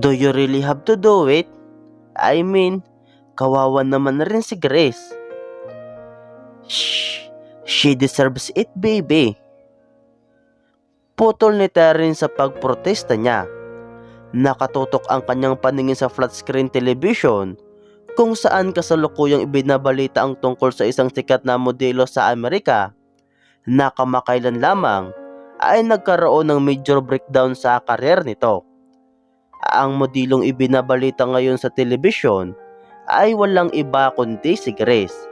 Do you really have to do it? I mean, kawawa naman na rin si Grace. Shh, she deserves it, baby. Putol ni Terence sa pagprotesta niya. Nakatutok ang kanyang paningin sa flat screen television kung saan kasalukuyang ibinabalita ang tungkol sa isang sikat na modelo sa Amerika na kamakailan lamang ay nagkaroon ng major breakdown sa karir nito. Ang modelong ibinabalita ngayon sa telebisyon ay walang iba kundi si Grace.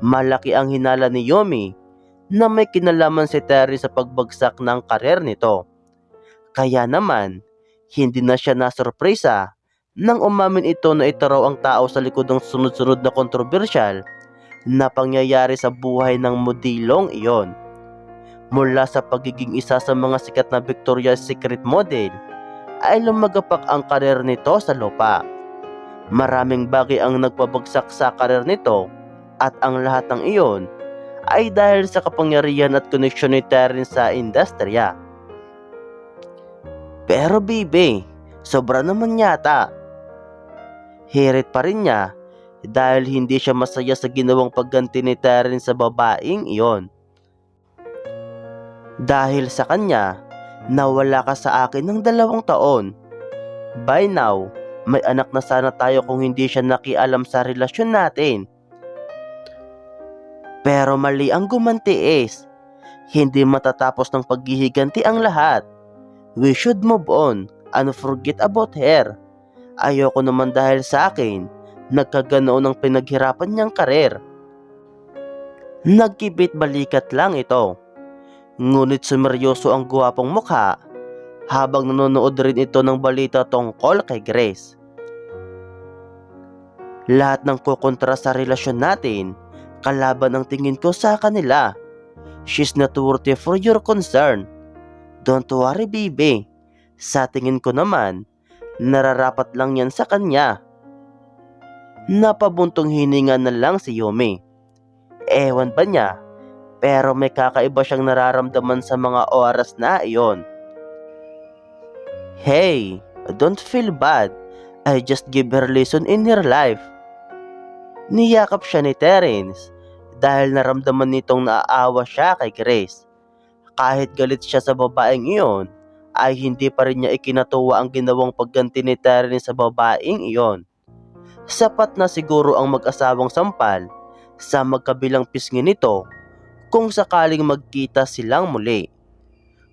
Malaki ang hinala ni Yomi na may kinalaman si Terry sa pagbagsak ng karir nito. Kaya naman, hindi na siya nasurpresa nang umamin ito na ito raw ang tao sa likod ng sunod-sunod na kontrobersyal na pangyayari sa buhay ng modelong iyon. Mula sa pagiging isa sa mga sikat na Victoria's Secret model, ay lumagapak ang karir nito sa lupa. Maraming bagay ang nagpabagsak sa karir nito at ang lahat ng iyon ay dahil sa kapangyarihan at koneksyon ni Terence sa industriya. Pero bibi, sobra naman yata. Hirit pa rin niya dahil hindi siya masaya sa ginawang pagganti ni Terence sa babaeng iyon. Dahil sa kanya, nawala ka sa akin ng dalawang taon. By now, may anak na sana tayo kung hindi siya nakialam sa relasyon natin. Pero mali ang gumanti is, hindi matatapos ng paghihiganti ang lahat. We should move on and forget about her. Ayoko naman dahil sa akin, nagkaganoon ang pinaghirapan niyang karir. Nagkibit balikat lang ito. Ngunit sumeryoso ang guwapong mukha habang nanonood rin ito ng balita tungkol kay Grace. Lahat ng kukontra sa relasyon natin, kalaban ang tingin ko sa kanila. She's not worthy for your concern. Don't worry, baby. Sa tingin ko naman, nararapat lang yan sa kanya. Napabuntong hininga na lang si Yumi. Ewan ba niya, pero may kakaiba siyang nararamdaman sa mga oras na iyon. Hey, don't feel bad. I just give her lesson in her life. Niyakap siya ni Terence dahil naramdaman nitong naaawa siya kay Grace. Kahit galit siya sa babaeng iyon, ay hindi pa rin niya ikinatuwa ang ginawang pagganti ni Terence sa babaeng iyon. Sapat na siguro ang mag-asawang sampal sa magkabilang pisngi nito kung sakaling magkita silang muli.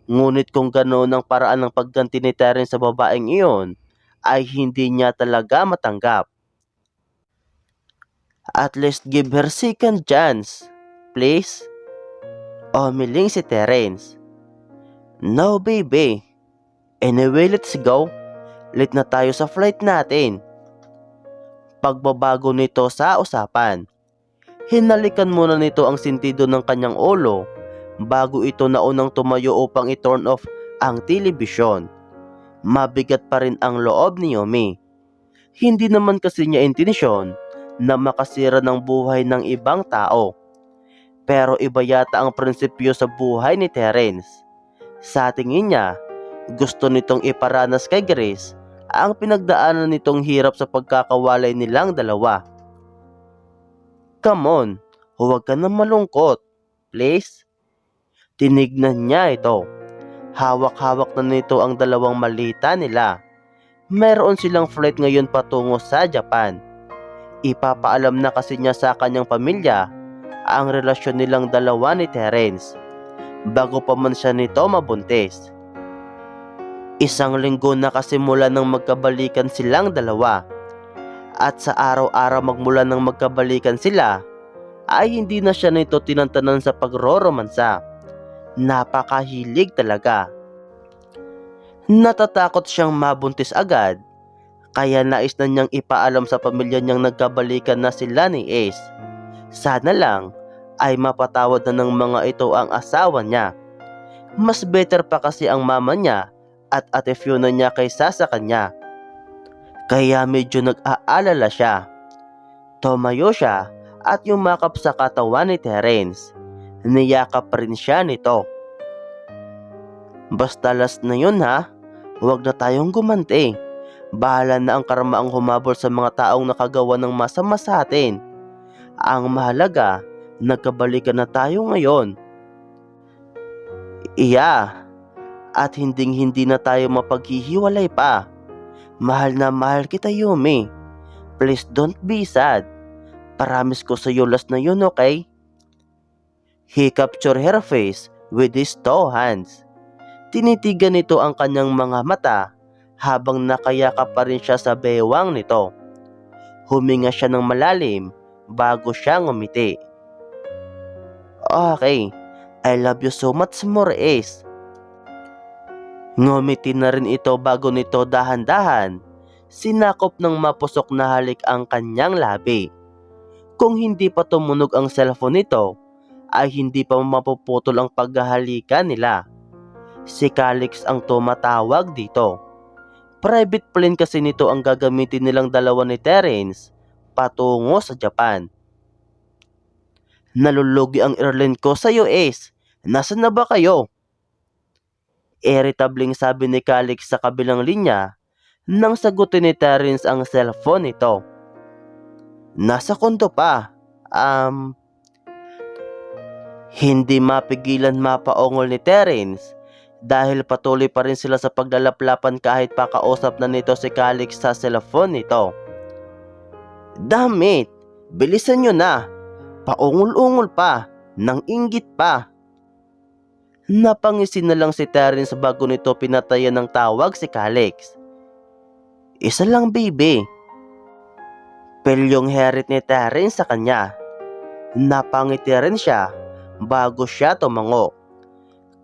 Ngunit kung ganoon ang paraan ng pagganti ni Terence sa babaeng iyon, ay hindi niya talaga matanggap. At least give her second chance, please. Umiling si Terence. No, baby. Anyway, let's go. Late na tayo sa flight natin. Pagbabago nito sa usapan. Hinalikan muna nito ang sentido ng kanyang ulo bago ito naunang tumayo upang i-turn off ang telebisyon. Mabigat pa rin ang loob ni Yomi. Hindi naman kasi niya intensyon na makasira ng buhay ng ibang tao. Pero iba yata ang prinsipyo sa buhay ni Terence. Sa tingin niya, gusto nitong iparanas kay Grace ang pinagdaanan nitong hirap sa pagkakawalay nilang dalawa. Come on, huwag ka na malungkot. Please? Tinignan niya ito. Hawak-hawak na nito ang dalawang malita nila. Meron silang flight ngayon patungo sa Japan. Ipapaalam na kasi niya sa kanyang pamilya ang relasyon nilang dalawa ni Terence bago pa man siya nito mabuntis. Isang linggo na kasi mula nang magkabalikan silang dalawa. At sa araw-araw magmula nang magkabalikan sila, ay hindi na siya nito tinantanan sa pagroromansa. Napakahilig talaga. Natatakot siyang mabuntis agad, kaya nais na niyang ipaalam sa pamilya niyang nagkabalikan na sila ni Ace. Sana lang ay mapatawad na ng mga ito ang asawa niya. Mas better pa kasi ang mama niya at ate Fiona niya kaysa sa kanya. Kaya medyo nag-aalala siya. Tumayo siya at yumakap sa katawan ni Terence. Niyakap rin siya nito. Basta last na yun ha, huwag na tayong gumanti. Bahala na ang karma ang humabol sa mga taong nakagawa ng masama sa atin. Ang mahalaga, nagkabalikan na tayo ngayon. Iya, at hinding hindi na tayo mapaghihiwalay pa. Mahal na mahal kita Yumi. Please don't be sad. Paramis ko sa iyo last na yun, okay? He captured her face with his two hands. Tinitigan nito ang kanyang mga mata habang nakayakap pa rin siya sa bewang nito. Huminga siya ng malalim bago siya ngumiti. Okay, I love you so much more, Ace. Ngumiti na rin ito bago nito dahan-dahan. Sinakop ng mapusok na halik ang kanyang labi. Kung hindi pa tumunog ang cellphone nito, ay hindi pa mapuputol ang paghahalikan nila. Si Calix ang tumatawag dito. Private plane kasi nito ang gagamitin nilang dalawa ni Terence patungo sa Japan. Nalulugi ang airline ko sa US. Nasaan na ba kayo? Irritabling sabi ni Calix sa kabilang linya nang sagutin ni Terence ang cellphone nito. Nasa kondo pa. Um, hindi mapigilan mapaongol ni Terence dahil patuloy pa rin sila sa paglalaplapan kahit pakausap na nito si Calix sa cellphone nito. Damit, bilisan nyo na. Paungol-ungol pa, nang inggit pa. Napangisi na lang si Terence bago nito pinatayan ng tawag si Calix. Isa lang baby. Pelyong herit ni Terence sa kanya. Napangiti rin siya bago siya tumango.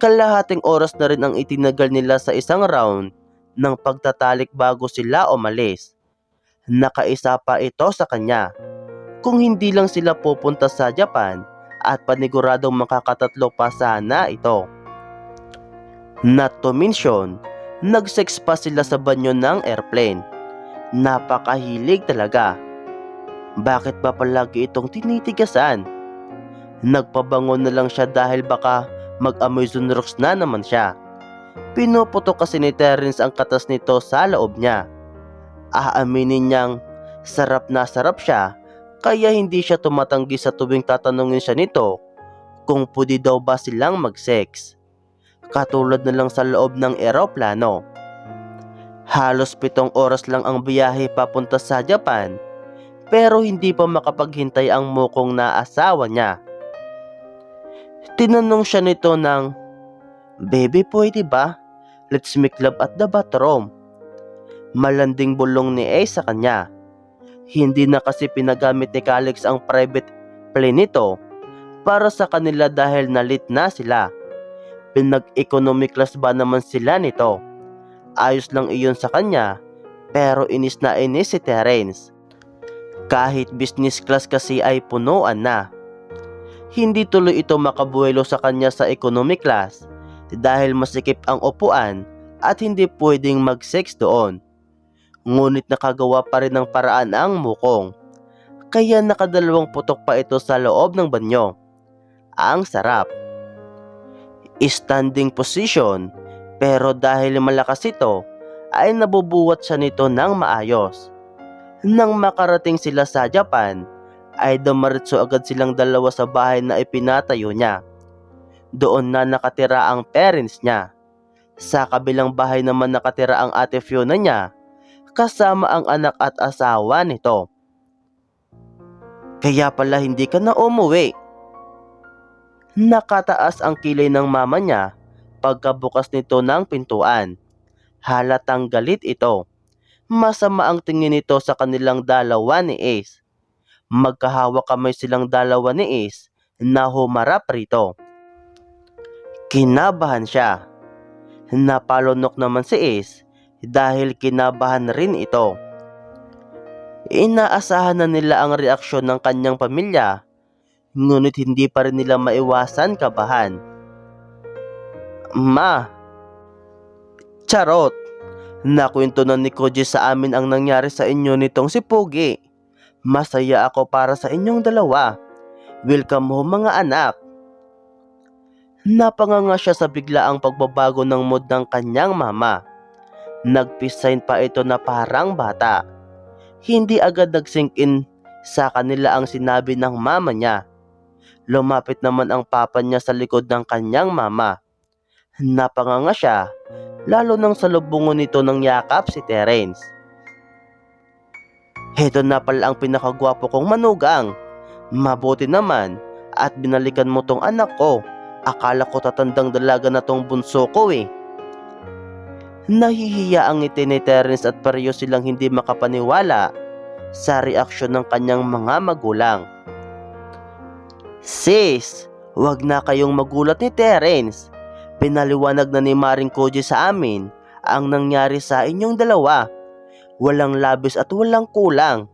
Kalahating oras na rin ang itinagal nila sa isang round ng pagtatalik bago sila umalis. Nakaisa pa ito sa kanya. Kung hindi lang sila pupunta sa Japan at paniguradong makakatatlo pa sana ito. Not to mention, nagsex pa sila sa banyo ng airplane. Napakahilig talaga. Bakit ba palagi itong tinitigasan? Nagpabango na lang siya dahil baka mag-Amazon rocks na naman siya. Pinuputok kasi ni Terence ang katas nito sa loob niya. Aaminin niyang sarap na sarap siya kaya hindi siya tumatanggi sa tuwing tatanungin siya nito kung pwede daw ba silang mag-sex. Katulad na lang sa loob ng eroplano. Halos pitong oras lang ang biyahe papunta sa Japan pero hindi pa makapaghintay ang mukong na asawa niya. Tinanong siya nito ng, Baby, pwede ba? Let's make love at the bathroom. Malanding bulong ni A sa kanya. Hindi na kasi pinagamit ni Calix ang private plane nito para sa kanila dahil nalit na sila. Pinag-economy class ba naman sila nito? Ayos lang iyon sa kanya pero inis na inis si Terence. Kahit business class kasi ay punuan na. Hindi tuloy ito makabuelo sa kanya sa economy class dahil masikip ang upuan at hindi pwedeng mag-sex doon. Ngunit nakagawa pa rin ng paraan ang mukong. Kaya nakadalawang putok pa ito sa loob ng banyo. Ang sarap. Standing position pero dahil malakas ito ay nabubuwat siya nito ng maayos. Nang makarating sila sa Japan, ay dumaritso agad silang dalawa sa bahay na ipinatayo niya. Doon na nakatira ang parents niya. Sa kabilang bahay naman nakatira ang ate Fiona niya kasama ang anak at asawa nito. Kaya pala hindi ka na umuwi. Nakataas ang kilay ng mama niya pagkabukas nito ng pintuan. Halatang galit ito. Masama ang tingin nito sa kanilang dalawa ni Ace. Magkahawak kamay silang dalawa ni Ace na humarap rito. Kinabahan siya. Napalunok naman si Ace dahil kinabahan rin ito. Inaasahan na nila ang reaksyon ng kanyang pamilya, ngunit hindi pa rin nila maiwasan kabahan. Ma, charot, nakwento na ni Koji sa amin ang nangyari sa inyo nitong si Pogi. Masaya ako para sa inyong dalawa. Welcome home mga anak. Napanganga siya sa biglaang pagbabago ng mood ng kanyang mama. Nagpisign pa ito na parang bata. Hindi agad nag-sink in sa kanila ang sinabi ng mama niya. Lumapit naman ang papa niya sa likod ng kanyang mama. Napanganga siya, lalo nang salubungon nito ng yakap si Terence. Heto na pala ang pinakagwapo kong manugang. Mabuti naman at binalikan mo tong anak ko. Akala ko tatandang dalaga na tong bunso ko eh. Nahihiya ang ngiti ni Terence at pareho silang hindi makapaniwala sa reaksyon ng kanyang mga magulang. Sis, wag na kayong magulat ni Terence. Pinaliwanag na ni Maring Koji sa amin ang nangyari sa inyong dalawa. Walang labis at walang kulang.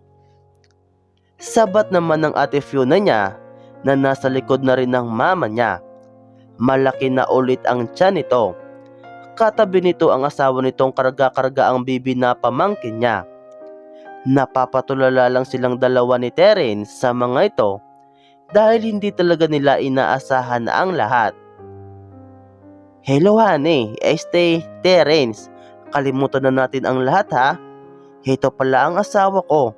Sabat naman ng ate Fiona niya na nasa likod na rin ng mama niya. Malaki na ulit ang tiyan nito. Katabi nito ang asawa nitong karga-karga ang bibi na pamangkin niya. Napapatulala lang silang dalawa ni Terence sa mga ito dahil hindi talaga nila inaasahan na ang lahat. Hello honey, este Terence. Kalimutan na natin ang lahat ha. Ito pala ang asawa ko.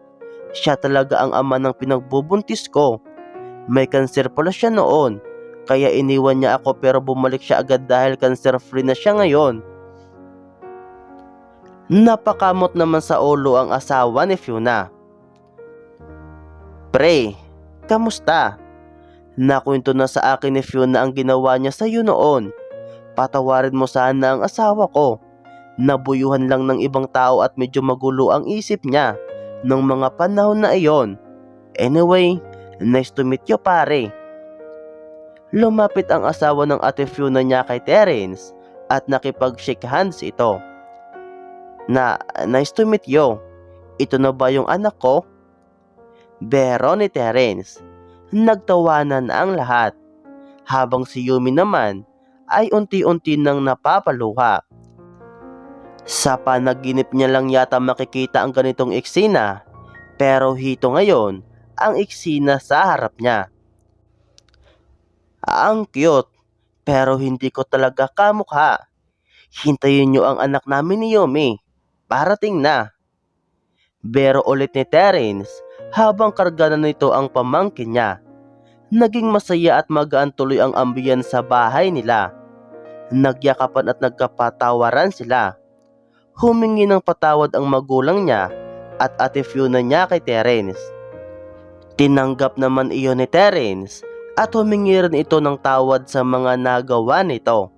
Siya talaga ang ama ng pinagbubuntis ko. May kanser pala siya noon. Kaya iniwan niya ako pero bumalik siya agad dahil cancer free na siya ngayon. Napakamot naman sa ulo ang asawa ni Fiona. Pre, kamusta? Nakwento na sa akin ni Fiona ang ginawa niya sa iyo noon. Patawarin mo sana ang asawa ko. Nabuyuhan lang ng ibang tao at medyo magulo ang isip niya ng mga panahon na iyon. Anyway, nice to meet you pare. Lumapit ang asawa ng ate Fiona niya kay Terence at nakipag-shake hands ito. Na, nice to meet you. Ito na ba yung anak ko? Bero ni Terence. Nagtawanan ang lahat. Habang si Yumi naman ay unti-unti nang napapaluha. Sa panaginip niya lang yata makikita ang ganitong eksena, pero hito ngayon ang eksena sa harap niya. Ang cute, pero hindi ko talaga kamukha. Hintayin niyo ang anak namin ni Yumi. Parating na. Pero ulit ni Terence habang karga na nito ang pamangkin niya. Naging masaya at magaan tuloy ang ambiyan sa bahay nila. Nagyakapan at nagkapatawaran sila. Humingi ng patawad ang magulang niya at ate Fiona niya kay Terence. Tinanggap naman iyon ni Terence at humingi rin ito ng tawad sa mga nagawa nito.